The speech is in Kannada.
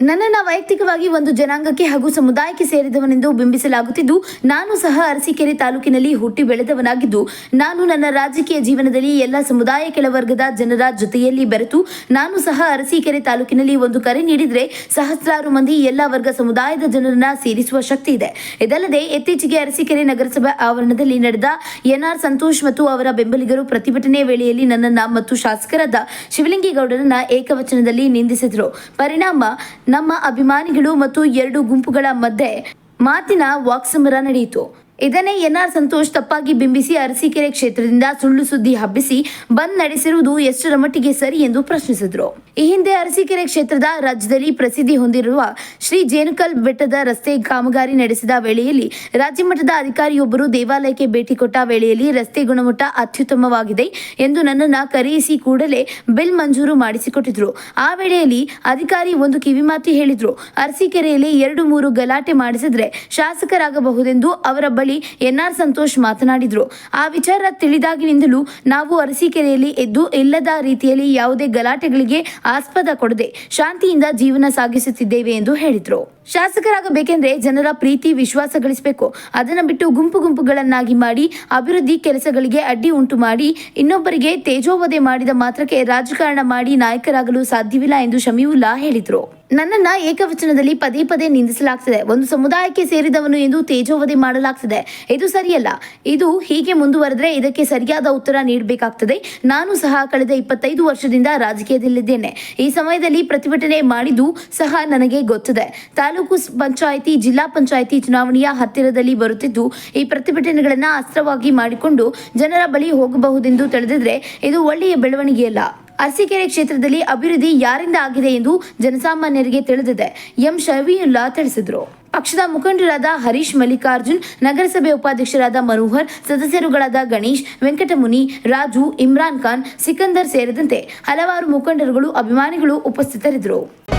ನನ್ನನ್ನು ವೈಯಕ್ತಿಕವಾಗಿ ಒಂದು ಜನಾಂಗಕ್ಕೆ ಹಾಗೂ ಸಮುದಾಯಕ್ಕೆ ಸೇರಿದವನೆಂದು ಬಿಂಬಿಸಲಾಗುತ್ತಿದ್ದು, ನಾನು ಸಹ ಅರಸೀಕೆರೆ ತಾಲೂಕಿನಲ್ಲಿ ಹುಟ್ಟಿ ಬೆಳೆದವನಾಗಿದ್ದು, ನಾನು ನನ್ನ ರಾಜಕೀಯ ಜೀವನದಲ್ಲಿ ಎಲ್ಲ ಸಮುದಾಯ ಕೆಳವರ್ಗದ ಜನರ ಜೊತೆಯಲ್ಲಿ ಬೆರೆತು, ನಾನು ಸಹ ಅರಸೀಕೆರೆ ತಾಲೂಕಿನಲ್ಲಿ ಒಂದು ಕರೆ ನೀಡಿದರೆ ಸಹಸ್ರಾರು ಮಂದಿ ಎಲ್ಲ ವರ್ಗ ಸಮುದಾಯದ ಜನರನ್ನ ಸೇರಿಸುವ ಶಕ್ತಿ ಇದೆ. ಇದಲ್ಲದೆ, ಇತ್ತೀಚೆಗೆ ಅರಸೀಕೆರೆ ನಗರಸಭೆ ಆವರಣದಲ್ಲಿ ನಡೆದ ಎನ್ಆರ್ ಸಂತೋಷ್ ಮತ್ತು ಅವರ ಬೆಂಬಲಿಗರು ಪ್ರತಿಭಟನೆ ವೇಳೆಯಲ್ಲಿ ನನ್ನನ್ನು ಮತ್ತು ಶಾಸಕರಾದ ಶಿವಲಿಂಗೇಗೌಡರನ್ನ ಏಕವಚನದಲ್ಲಿ ನಿಂದಿಸಿದರು. ಪರಿಣಾಮ ನಮ್ಮ ಅಭಿಮಾನಿಗಳು ಮತ್ತು ಎರಡು ಗುಂಪುಗಳ ಮಧ್ಯೆ ಮಾತಿನ ವಾಕ್ಸಮರ ನಡೆಯಿತು. ಇದನ್ನೇ ಎನ್ಆರ್ ಸಂತೋಷ್ ತಪ್ಪಾಗಿ ಬಿಂಬಿಸಿ ಅರಸೀಕೆರೆ ಕ್ಷೇತ್ರದಿಂದ ಸುಳ್ಳು ಸುದ್ದಿ ಹಬ್ಬಿಸಿ ಬಂದ್ ನಡೆಸಿರುವುದು ಎಷ್ಟರ ಮಟ್ಟಿಗೆ ಸರಿ ಎಂದು ಪ್ರಶ್ನಿಸಿದರು. ಈ ಹಿಂದೆ ಅರಸೀಕೆರೆ ಕ್ಷೇತ್ರದ ರಾಜ್ಯದಲ್ಲಿ ಪ್ರಸಿದ್ಧಿ ಹೊಂದಿರುವ ಶ್ರೀ ಜೇನುಕಲ್ ಬೆಟ್ಟದ ರಸ್ತೆ ಕಾಮಗಾರಿ ನಡೆಸಿದ ವೇಳೆಯಲ್ಲಿ ರಾಜ್ಯ ಮಟ್ಟದ ಅಧಿಕಾರಿಯೊಬ್ಬರು ದೇವಾಲಯಕ್ಕೆ ಭೇಟಿ ಕೊಟ್ಟ ವೇಳೆಯಲ್ಲಿ ರಸ್ತೆ ಗುಣಮಟ್ಟ ಅತ್ಯುತ್ತಮವಾಗಿದೆ ಎಂದು ನನ್ನನ್ನು ಕರೆಯಿಸಿ ಕೂಡಲೇ ಬಿಲ್ ಮಂಜೂರು ಮಾಡಿಸಿಕೊಟ್ಟಿದ್ರು. ಆ ವೇಳೆಯಲ್ಲಿ ಅಧಿಕಾರಿ ಒಂದು ಕಿವಿಮಾತಿ ಹೇಳಿದ್ರು. ಅರಸೀಕೆರೆಯಲ್ಲಿ ಎರಡು ಮೂರು ಗಲಾಟೆ ಮಾಡಿಸಿದ್ರೆ ಶಾಸಕರಾಗಬಹುದೆಂದು ಅವರ ಎನ್ಆರ್ ಸಂತೋಷ್ ಮಾತನಾಡಿದ್ರು. ಆ ವಿಚಾರ ತಿಳಿದಾಗಿನಿಂದಲೂ ನಾವು ಅರಸೀಕೆರೆಯಲ್ಲಿ ಎದ್ದು ಇಲ್ಲದ ರೀತಿಯಲ್ಲಿ ಯಾವುದೇ ಗಲಾಟೆಗಳಿಗೆ ಆಸ್ಪದ ಕೊಡದೆ ಶಾಂತಿಯಿಂದ ಜೀವನ ಸಾಗಿಸುತ್ತಿದ್ದೇವೆ ಎಂದು ಹೇಳಿದರು. ಶಾಸಕರಾಗಬೇಕೆಂದ್ರೆ ಜನರ ಪ್ರೀತಿ, ವಿಶ್ವಾಸ ಗಳಿಸಬೇಕು. ಅದನ್ನ ಬಿಟ್ಟು ಗುಂಪು ಗುಂಪುಗಳನ್ನಾಗಿ ಮಾಡಿ, ಅಭಿವೃದ್ಧಿ ಕೆಲಸಗಳಿಗೆ ಅಡ್ಡಿ ಉಂಟು ಮಾಡಿ, ಇನ್ನೊಬ್ಬರಿಗೆ ತೇಜೋವಧೆ ಮಾಡಿದ ಮಾತ್ರಕ್ಕೆ ರಾಜಕಾರಣ ಮಾಡಿ ನಾಯಕರಾಗಲು ಸಾಧ್ಯವಿಲ್ಲ ಎಂದು ಶಮೀವುಲ್ಲಾ ಹೇಳಿದ್ರು. ನನ್ನನ್ನ ಏಕವಚನದಲ್ಲಿ ಪದೇ ಪದೇ ನಿಂದಿಸಲಾಗ್ತಿದೆ. ಒಂದು ಸಮುದಾಯಕ್ಕೆ ಸೇರಿದವನು ಎಂದು ತೇಜೋವಧೆ ಮಾಡಲಾಗ್ತದೆ. ಇದು ಸರಿಯಲ್ಲ. ಇದು ಹೀಗೆ ಮುಂದುವರೆದ್ರೆ ಇದಕ್ಕೆ ಸರಿಯಾದ ಉತ್ತರ ನೀಡಬೇಕಾಗ್ತದೆ. ನಾನು ಸಹ ಕಳೆದ ಇಪ್ಪತ್ತೈದು ವರ್ಷದಿಂದ ರಾಜಕೀಯದಲ್ಲಿದ್ದೇನೆ. ಈ ಸಮಯದಲ್ಲಿ ಪ್ರತಿಭಟನೆ ಮಾಡಿದ್ದು ಸಹ ನನಗೆ ಗೊತ್ತಿದೆ. ತಾಲೂಕು ಪಂಚಾಯಿತಿ, ಜಿಲ್ಲಾ ಪಂಚಾಯಿತಿ ಚುನಾವಣೆಯ ಹತ್ತಿರದಲ್ಲಿ ಬರುತ್ತಿದ್ದು, ಈ ಪ್ರತಿಭಟನೆಗಳನ್ನ ಅಸ್ತ್ರವಾಗಿ ಮಾಡಿಕೊಂಡು ಜನರ ಬಳಿ ಹೋಗಬಹುದೆಂದು ತಿಳಿದಿದ್ರೆ ಇದು ಒಳ್ಳೆಯ ಬೆಳವಣಿಗೆಯಲ್ಲ. ಅರಸೀಕೆರೆ ಕ್ಷೇತ್ರದಲ್ಲಿ ಅಭಿವೃದ್ಧಿ ಯಾರಿಂದ ಆಗಿದೆ ಎಂದು ಜನಸಾಮಾನ್ಯರಿಗೆ ತಿಳಿದಿದೆ. ಎಂ ಶವೀಯುಲ್ಲಾ ತಿಳಿಸಿದರು. ಪಕ್ಷದ ಮುಖಂಡರಾದ ಹರೀಶ್ ಮಲ್ಲಿಕಾರ್ಜುನ್, ನಗರಸಭೆ ಉಪಾಧ್ಯಕ್ಷರಾದ ಮನೋಹರ್, ಸದಸ್ಯರುಗಳಾದ ಗಣೇಶ್, ವೆಂಕಟಮುನಿ, ರಾಜು, ಇಮ್ರಾನ್ ಖಾನ್, ಸಿಕಂದರ್ ಸೇರಿದಂತೆ ಹಲವಾರು ಮುಖಂಡರುಗಳು, ಅಭಿಮಾನಿಗಳು ಉಪಸ್ಥಿತರಿದ್ದರು.